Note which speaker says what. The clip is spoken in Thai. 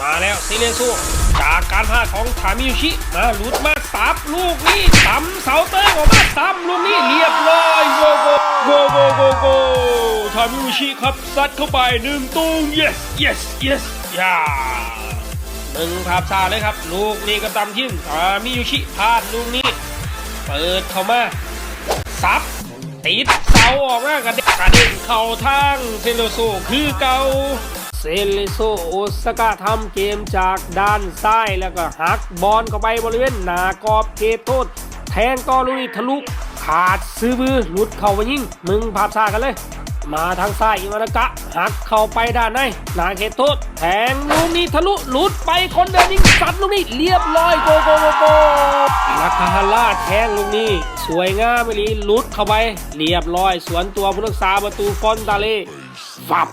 Speaker 1: มาแล้วซิเลซูจากการพลาดของทามิยุชิมาหลุดมาสับลูกนี้ซ้ำเสาเตอร์ออกมาซ้ำลูกนี้เรียบร้อยโกโกโกโกโกโกทามิยุชิครับซัดเข้าไปหนึ่งตุ้ง yes yes yes ย่าหนึ่งภาพชาเลยครับ ลูกนี้ก็ตำทิ้งทามิยุชิพลาดลูกนี้ เปิดเข้ามาซับติดเสาออกมากระเด็นกระเด็นเข้าทางเซเลโซคือเก่า เซเลโซโอซากะทำเกมจากด้านซ้ายแล้วก็หักบอลเข้าไปบริเวณหนากรอบเขตโทษ แทงกอลุยทะลุขาดซื้อบือหลุดเข้าไปยิงมึงภาพช้ากันเลย มาทางซ้ายอิวานากะหักเข้าไปด้านในหนาเขตโทษ แทงลูกนี้ทะลุหลุดไปคนเดินยิงสัดลูกนี้เรียบร้อยโกโกโกโกนักคาฮาร่าแทงลูกนี้สวยงามไปลีหลุดเข้าไป เรียบร้อย สวนตัวผู้รักษาประตูฟอนตาเล่ฟับ